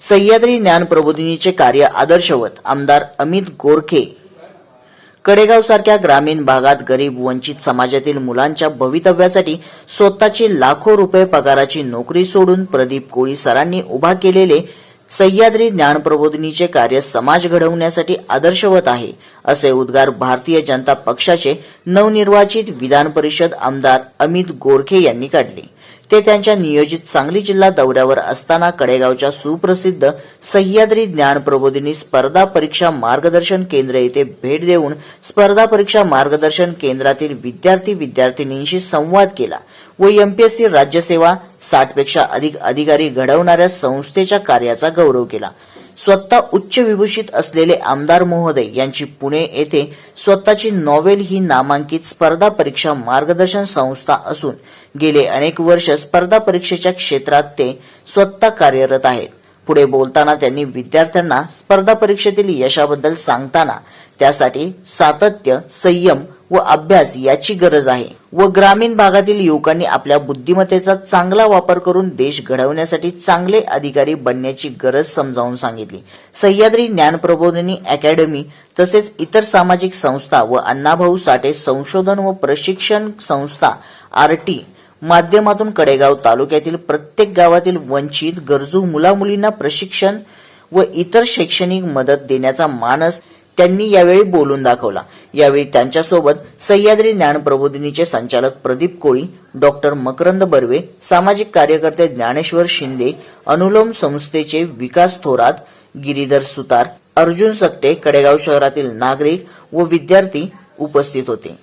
सह्याद्री ज्ञान प्रबोधिनीचे कार्य आदर्शवत आमदार अमित गोरखे. कडेगाव सारख्या ग्रामीण भागात गरीब वंचित समाजातील मुलांच्या भवितव्यासाठी स्वतःची लाखो रुपये पगाराची नोकरी सोडून प्रदीप कोळी सरांनी उभा केलेले सह्याद्री ज्ञान प्रबोधिनीचे कार्य समाज घडवण्यासाठी आदर्शवत आहे असे उद्गार भारतीय जनता पक्षाचे नवनिर्वाचित विधान परिषद आमदार अमित गोरखे यांनी काढले. ते त्यांच्या नियोजित सांगली जिल्हा दौऱ्यावर असताना कडेगावच्या सुप्रसिद्ध सह्याद्री ज्ञान प्रबोधिनी स्पर्धा परीक्षा मार्गदर्शन केंद्र येथे भेट देऊन स्पर्धा परीक्षा मार्गदर्शन केंद्रातील विद्यार्थी विद्यार्थिनींशी संवाद केला व एमपीएससी राज्यसेवा साठपेक्षा अधिक अधिकारी घडवणाऱ्या संस्थेच्या कार्याचा गौरव केला. स्वतः उच्च विभूषित असलेले आमदार महोदय यांची पुणे येथे स्वतःची नॉवेल ही नामांकित स्पर्धा परीक्षा मार्गदर्शन संस्था असून गेले अनेक वर्ष स्पर्धा परीक्षेच्या क्षेत्रात ते स्वतः कार्यरत आहेत. पुढे बोलताना त्यांनी विद्यार्थ्यांना स्पर्धा परीक्षेतील यशाबद्दल सांगताना त्यासाठी सातत्य संयम व अभ्यास याची गरज आहे. व ग्रामीण भागातील युवकांनी आपल्या बुद्धिमत्तेचा चांगला वापर करून देश घडवण्यासाठी चांगले अधिकारी बनण्याची गरज समजावून सांगितली. सह्याद्री ज्ञान प्रबोधिनी अकॅडमी तसेच इतर सामाजिक संस्था व अण्णाभाऊ साठे संशोधन व प्रशिक्षण संस्था आरटी माध्यमातून कडेगाव तालुक्यातील प्रत्येक गावातील वंचित गरजू मुलामुलींना प्रशिक्षण व इतर शैक्षणिक मदत देण्याचा मानस त्यांनी यावेळी बोलून दाखवला. यावेळी त्यांच्यासोबत सह्याद्री ज्ञान प्रबोधिनीचे संचालक प्रदीप कोळी डॉक्टर मकरंद बर्वे सामाजिक कार्यकर्ते ज्ञानेश्वर शिंदे अनुलोम संस्थेचे विकास थोरात गिरीधर सुतार अर्जुन सक्ते कडेगाव शहरातील नागरिक व विद्यार्थी उपस्थित होते.